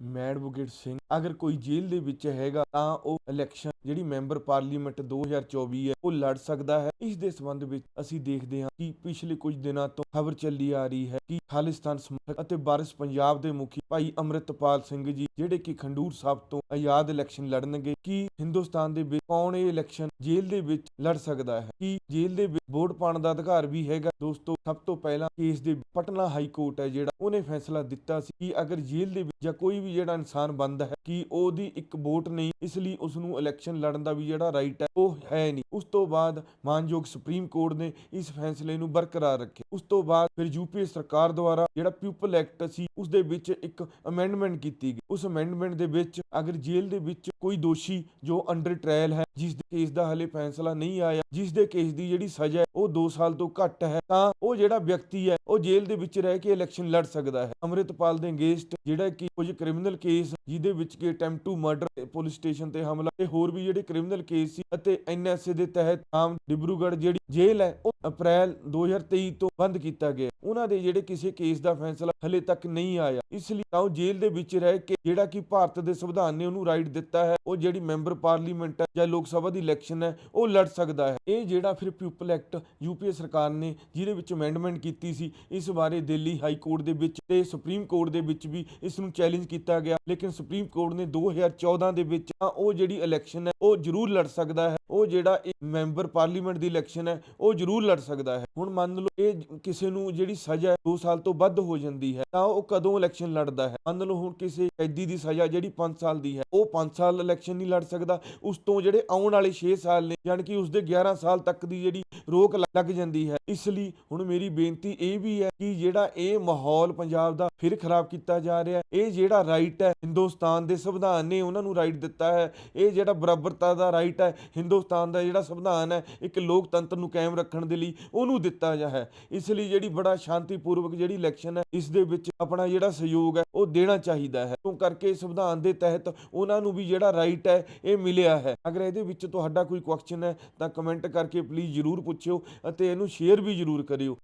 ਮੈਡਵੋਕੇਟ ਸਿੰਘ ਅਗਰ ਕੋਈ ਜੇਲ੍ਹ ਦੇ ਵਿੱਚ ਹੈਗਾ ਤਾਂ ਉਹ ਇਲੈਕਸ਼ਨ ਜਿਹੜੀ ਮੈਂਬਰ ਪਾਰਲੀਮੈਂਟ 2024 ਹੈ, ਉਹ ਲੜ ਸਕਦਾ ਹੈ। ਇਸ ਦੇ ਸੰਬੰਧ ਵਿੱਚ ਅਸੀਂ ਦੇਖਦੇ ਹਾਂ ਕਿ ਪਿਛਲੇ ਕੁਝ ਦਿਨਾਂ ਤੋਂ ਖਬਰ ਚੱਲੀ ਆ ਰਹੀ ਹੈ ਕਿ ਖਾਲਿਸਤਾਨ ਸਮਰਥਕ ਅਤੇ ਵਾਰਿਸ ਪੰਜਾਬ ਦੇ ਮੁਖੀ ਭਾਈ ਅਮਰਿਤਪਾਲ ਸਿੰਘ ਜੀ, ਜਿਹੜੇ ਕਿ ਖੰਡੂਰ ਸਾਹਿਬ ਤੋਂ ਆਜ਼ਾਦ ਇਲੈਕਸ਼ਨ ਲੜਨਗੇ, ਕਿ ਹਿੰਦੁਸਤਾਨ ਦੇ ਵਿੱਚ ਕੌਣ ਇਹ ਇਲੈਕਸ਼ਨ ਜੇਲ੍ਹ ਦੇ ਵਿੱਚ ਲੜ ਸਕਦਾ ਹੈ? ਕਿ ਜੇਲ੍ਹ ਦੇ ਵਿੱਚ ਵੋਟ ਪਾਉਣ ਦਾ ਅਧਿਕਾਰ ਵੀ ਹੈਗਾ? ਦੋਸਤੋ, ਸਭ ਤੋਂ ਪਹਿਲਾਂ ਕੇਸ ਦੇ ਪਟਨਾ ਹਾਈ ਕੋਰਟ ਹੈ, ਜਿਹੜਾ ਉਹਨੇ ਫੈਸਲਾ ਦਿੱਤਾ ਸੀ ਕਿ ਅਗਰ ਜੇਲ੍ਹ ਦੇ ਵਿੱਚ ਜਾਂ ਕੋਈ ਵੀ ਜਿਹੜਾ ਇਨਸਾਨ ਬੰਦ ਹੈ, ਕਿ ਉਹਦੀ ਇੱਕ ਵੋਟ ਨਹੀਂ, ਇਸ ਲਈ ਉਸ ਨੂੰ ਇਲੈਕਸ਼ਨ ਲੜਨ ਦਾ ਵੀ ਜਿਹੜਾ ਰਾਈਟ ਹੈ, ਉਹ ਹੈ ਨਹੀਂ। ਉਸ ਤੋਂ ਬਾਅਦ ਮਾਨਯੋਗ ਸੁਪਰੀਮ ਕੋਰਟ ਨੇ ਇਸ ਫੈਸਲੇ ਨੂੰ ਬਰਕਰਾਰ ਰੱਖਿਆ। ਉਸ ਤੋਂ ਬਾਅਦ ਫਿਰ ਯੂਪੀ ਸਰਕਾਰ ਦੁਆਰਾ ਜਿਹੜਾ ਪੀਪਲ ਐਕਟ ਸੀ ਉਸ ਦੇ ਵਿੱਚ ਇੱਕ ਅਮੈਂਡਮੈਂਟ ਕੀਤੀ ਗਈ। ਉਸ ਅਮੈਂਡਮੈਂਟ ਦੇ ਵਿੱਚ ਅਗਰ ਜੇਲ੍ਹ ਦੇ ਵਿੱਚ ਕੋਈ ਦੋਸ਼ੀ ਜੋ ਅੰਡਰ ਟ੍ਰਾਇਲ ਹੈ, ਜਿਸ ਦੇ ਕੇਸ ਦਾ ਹਲੇ ਫੈਸਲਾ ਨਹੀਂ ਆਇਆ, ਜਿਸ ਦੇ ਕੇਸ ਦੀ ਜਿਹੜੀ ਸਜ਼ਾ ਉਹ 2 ਸਾਲ ਤੋਂ ਘੱਟ ਹੈ, ਤਾਂ ਉਹ ਜਿਹੜਾ ਵਿਅਕਤੀ ਹੈ, ਉਹ ਜੇਲ੍ਹ ਦੇ ਵਿੱਚ ਰਹਿ ਕੇ ਇਲੈਕਸ਼ਨ ਲੜ ਸਕਦਾ ਹੈ। ਅੰਮ੍ਰਿਤਪਾਲ ਦੇ ਅਗੇਂਸਟ ਜਿਹੜਾ ਕਿ ਕੁਝ ਕ੍ਰਿਮੀਨਲ ਕੇਸ ਜਿਹਦੇ ਵਿੱਚ ਕਿ attempt to murder police station ਤੇ ਹਮਲਾ, ਤੇ ਹੋਰ ਵੀ ਜਿਹੜੇ ਕ੍ਰਿਮੀਨਲ ਕੇਸ ਸੀ ਅਤੇ ਐਨਐਸਏ ਦੇ ਤਹਿਤ ਆਮ ਡਿਬਰੂਗੜ੍ਹ ਜਿਹੜੀ ਜੇਲ੍ਹ ਹੈ, ਉਹ ਅਪ੍ਰੈਲ 2023 ਤੋਂ ਬੰਦ ਕੀਤਾ ਗਿਆ। ਉਹਨਾਂ ਦੇ ਜਿਹੜੇ ਕਿਸੇ ਕੇਸ ਦਾ ਫੈਸਲਾ ਹਲੇ ਤੱਕ ਨਹੀਂ ਆਇਆ। ਇਸ ਲਈ ਤਾਂ ਉਹ ਜੇਲ੍ਹ ਦੇ ਵਿੱਚ ਰਹਿ ਕੇ ਜਿਹੜਾ ਕਿ ਭਾਰਤ ਦੇ ਸੰਵਿਧਾਨ ਨੇ ਉਹਨੂੰ ਰਾਈਟ ਦਿੱਤਾ ਹੈ, ਉਹ ਜਿਹੜੀ ਮੈਂਬਰ ਪਾਰਲੀਮੈਂਟ ਹੈ ਜਾਂ ਲੋਕ ਸਭਾ ਦੀ ਇਲੈਕਸ਼ਨ ਹੈ, ਉਹ ਲੜ ਸਕਦਾ ਹੈ। ਇਹ ਜਿਹੜਾ ਫਿਰ ਪੀਪਲ ਐਕਟ ਯੂਪੀਏ ਸਰਕਾਰ ਨੇ ਜਿਹਦੇ ਵਿੱਚ ਅਮੈਂਡਮੈਂਟ ਕੀਤੀ ਸੀ, ਇਸ ਬਾਰੇ ਦਿੱਲੀ ਹਾਈ ਕੋਰਟ ਦੇ ਵਿੱਚ ਤੇ ਸੁਪਰੀਮ ਕੋਰਟ ਦੇ ਵਿੱਚ ਵੀ ਇਸ ਨੂੰ ਚੈਲੰਜ ਕੀਤਾ ਗਿਆ। ਲੇਕਿਨ ਸੁਪਰੀਮ ਕੋਰਟ ਨੇ 2014 ਦੇ ਵਿੱਚ ਉਹ ਜਿਹੜੀ ਇਲੈਕਸ਼ਨ ਹੈ ਉਹ ਜ਼ਰੂਰ ਲੜ ਸਕਦਾ ਹੈ। ਉਹ ਜਿਹੜਾ ਇੱਕ ਮੈਂਬਰ ਪਾਰਲੀਮੈਂਟ ਦੀ ਇਲੈਕਸ਼ਨ ਹੈ, ਉਹ ਜ਼ਰੂਰ ਲੜ ਸਕਦਾ ਹੈ। ਹੁਣ ਮੰਨ ਲਓ ਇਹ ਕਿਸੇ ਨੂੰ ਜਿਹੜੀ ਸਜ਼ਾ 2 ਸਾਲ ਤੋਂ ਵੱਧ ਹੋ ਜਾਂਦੀ ਹੈ, ਤਾਂ ਉਹ ਕਦੋਂ ਇਲੈਕਸ਼ਨ ਲੜਦਾ ਹੈ? ਮੰਨ ਲਓ ਹੁਣ ਕਿਸੇ ਕੈਦੀ ਦੀ ਸਜ਼ਾ ਜਿਹੜੀ 5 ਸਾਲ ਦੀ ਹੈ, ਉਹ 5 ਸਾਲ ਇਲੈਕਸ਼ਨ ਨਹੀਂ ਲੜ ਸਕਦਾ, ਉਸ ਤੋਂ ਜਿਹੜੇ ਆਉਣ ਵਾਲੇ 6 ਸਾਲ ਨੇ ਯਾਨੀ ਕਿ ਉਸ ਦੇ 11 ਸਾਲ ਤੱਕ ਦੀ ਜਿਹੜੀ ਰੋਕ ਲੱਗ ਜਾਂਦੀ ਹੈ। ਇਸ ਲਈ ਹੁਣ ਮੇਰੀ ਬੇਨਤੀ ਇਹ ਵੀ ਹੈ ਕਿ ਜਿਹੜਾ ਇਹ ਮਾਹੌਲ ਪੰਜਾਬ ਦਾ ਫਿਰ ਖਰਾਬ ਕੀਤਾ ਜਾ ਰਿਹਾ ਇਹ ਜਿਹੜਾ ਰਾਈਟ ਹੈ, ਹਿੰਦੁਸਤਾਨ ਦੇ ਸੰਵਿਧਾਨ ਨੇ ਉਹਨਾਂ ਨੂੰ ਰਾਈਟ ਦਿੱਤਾ ਹੈ। ਇਹ ਜਿਹੜਾ ਬਰਾਬਰਤਾ ਦਾ ਰਾਈਟ ਹੈ ਹਿੰਦੁਸਤਾਨ ਦਾ ਜਿਹੜਾ ਸੰਵਿਧਾਨ ਹੈ, ਇੱਕ ਲੋਕਤੰਤਰ ਨੂੰ ਕਾਇਮ ਰੱਖਣ ਦੇ ਲਈ ਉਹਨੂੰ ਦਿੱਤਾ ਜਾ ਹੈ। ਇਸ ਲਈ ਜਿਹੜੀ ਬੜਾ ਸ਼ਾਂਤੀਪੂਰਵਕ ਜਿਹੜੀ ਇਲੈਕਸ਼ਨ ਹੈ, ਇਸ ਦੇ ਵਿੱਚ ਆਪਣਾ ਜਿਹੜਾ ਸਹਿਯੋਗ ਹੈ, ਉਹ ਦੇਣਾ ਚਾਹੀਦਾ ਹੈ। ਕਿਉਂ ਕਰਕੇ ਸੰਵਿਧਾਨ ਦੇ ਤਹਿਤ ਉਹਨਾਂ ਨੂੰ ਵੀ ਜਿਹੜਾ ਰਾਈਟ ਹੈ, ਇਹ ਮਿਲਿਆ ਹੈ। ਅਗਰ ਇਹਦੇ ਵਿੱਚ ਤੁਹਾਡਾ ਕੋਈ ਕੁਐਸਚਨ ਹੈ, ਤਾਂ ਕਮੈਂਟ ਕਰਕੇ ਪਲੀਜ਼ ਜਰੂਰ ਪੁੱਛਿਓ ਅਤੇ ਇਹਨੂੰ ਸ਼ੇਅਰ ਵੀ ਜਰੂਰ ਕਰਿਓ।